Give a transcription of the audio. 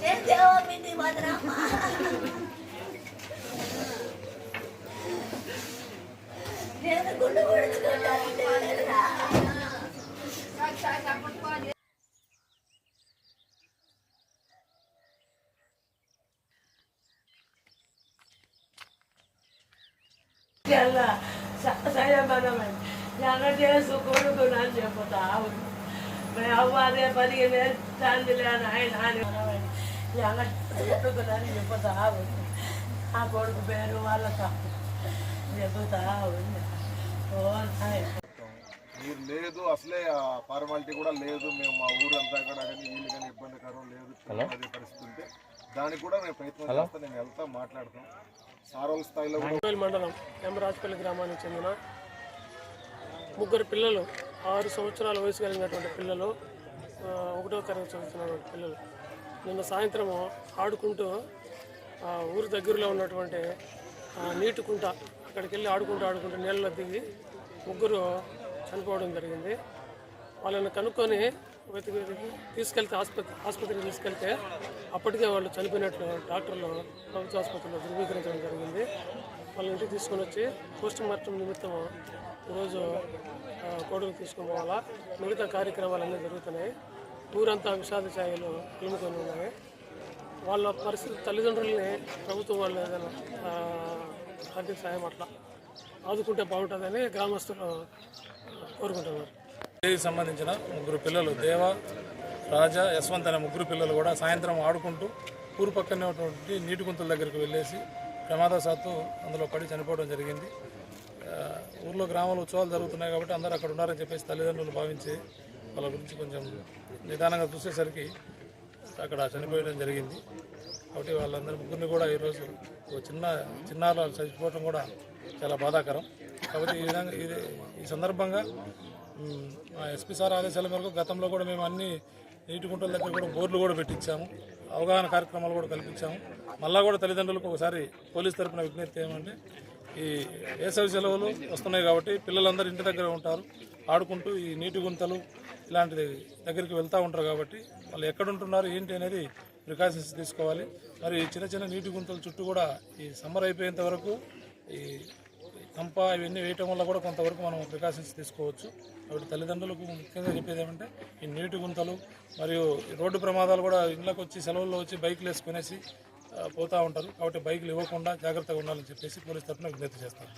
dia jawab dia dari daerah Jangan, saya mana mana. Jangan dia suka tuh nanti aku tahu. ఆయన చెబుతా ఉంది ఆ కొడుకు పేరు వాళ్ళ చెబుతా ఉంది ఓ నాయన మీరు లేదు అసలే ఆ ఫార్మాలిటీ కూడా లేదు. మేము మా ఊరంతా కూడా కానీ వీళ్ళు కానీ ఇబ్బందికరం లేదు. అదే పరిస్థితి ఉంటే దానికి కూడా మేము ప్రయత్నం చేస్తాం. నేను వెళ్తా మాట్లాడతాం. సారోల స్థాయిలో మండలం ఎమరాజపల్లి గ్రామానికి చెందిన ముగ్గురు పిల్లలు ఆరు సంవత్సరాల వయసు కలిగినటువంటి పిల్లలు ఒకటో తరగతి చదువుతున్నటువంటి పిల్లలు. నిన్న సాయంత్రం ఆడుకుంటూ ఊరి దగ్గరలో ఉన్నటువంటి నీటి కుంట అక్కడికి వెళ్ళి ఆడుకుంటూ ఆడుకుంటూ నీళ్ళలో దిగి ముగ్గురు చనిపోవడం జరిగింది. వాళ్ళని కనుక్కొని వెతికి తీసుకెళ్తే ఆసుపత్రి ఆసుపత్రికి తీసుకెళ్తే అప్పటికే వాళ్ళు చనిపోయినట్లు డాక్టర్లు ప్రభుత్వ ఆసుపత్రిలో ధృవీకరించడం జరిగింది. వాళ్ళ ఇంటికి తీసుకొని వచ్చి పోస్ట్ మార్టం నిమిత్తం ఈరోజు కోడలు తీసుకొని పోవాలా? మిగతా కార్యక్రమాలన్నీ జరుగుతున్నాయి. ఊరంతా విషాద ఛాయలు అలుముకొని ఉన్నాయి. వాళ్ళ పరిస్థితి తల్లిదండ్రులని ప్రభుత్వం వాళ్ళు ఏదైనా ఆర్థిక సాయం అట్లా ఆదుకుంటే బాగుంటుందని గ్రామస్తులు కోరుకుంటున్నారు. సంబంధించిన ముగ్గురు పిల్లలు దేవ రాజా యశ్వంత్ అనే ముగ్గురు పిల్లలు కూడా సాయంత్రం ఆడుకుంటూ ఊరు పక్కనే ఉన్నటువంటి నీటి గుంతల దగ్గరికి వెళ్ళేసి ప్రమాదశాత్తు అందులో పడి చనిపోవడం జరిగింది. ఊర్లో గ్రామాల ఉత్సవాలు జరుగుతున్నాయి కాబట్టి అందరూ అక్కడ ఉన్నారని చెప్పేసి తల్లిదండ్రులు భావించి వాళ్ళ గురించి కొంచెం నిదానంగా చూసేసరికి అక్కడ చనిపోయడం జరిగింది. కాబట్టి వాళ్ళందరి ముగ్గురిని కూడా ఈరోజు ఒక చిన్న చిన్నారులు వాళ్ళు చచ్చిపోవడం కూడా చాలా బాధాకరం. కాబట్టి ఈ విధంగా ఇది ఈ సందర్భంగా ఎస్పీ సార్ ఆదేశాల మేరకు గతంలో కూడా మేము అన్ని నీటి గుంటల దగ్గర కూడా బోర్డులు కూడా పెట్టించాము. అవగాహన కార్యక్రమాలు కూడా కల్పించాము. మళ్ళా కూడా తల్లిదండ్రులకు ఒకసారి పోలీస్ తరపున విజ్ఞప్తి ఏమంటే ఈ వేసవి సెలవులు వస్తున్నాయి కాబట్టి పిల్లలందరూ ఇంటి దగ్గర ఉంటారు. ఆడుకుంటూ ఈ నీటి గుంతలు ఇలాంటిది దగ్గరికి వెళ్తూ ఉంటారు కాబట్టి వాళ్ళు ఎక్కడుంటున్నారు ఏంటి అనేది ప్రికాషన్స్ తీసుకోవాలి. మరి ఈ చిన్న చిన్న నీటి గుంతల చుట్టూ కూడా ఈ సమ్మర్ అయిపోయేంత వరకు ఈ కంప ఇవన్నీ వేయటం వల్ల కూడా కొంతవరకు మనం ప్రికాషన్స్ తీసుకోవచ్చు. కాబట్టి తల్లిదండ్రులకు ముఖ్యంగా చెప్పేది ఏమంటే ఈ నీటి గుంతలు మరియు రోడ్డు ప్రమాదాలు కూడా ఇళ్ళకి వచ్చి సెలవుల్లో వచ్చి బైక్లు వేసుకునేసి పోతూ ఉంటారు. కాబట్టి బైకులు ఇవ్వకుండా జాగ్రత్తగా ఉండాలని చెప్పేసి పోలీస్ తరఫున విజ్ఞప్తి చేస్తారు.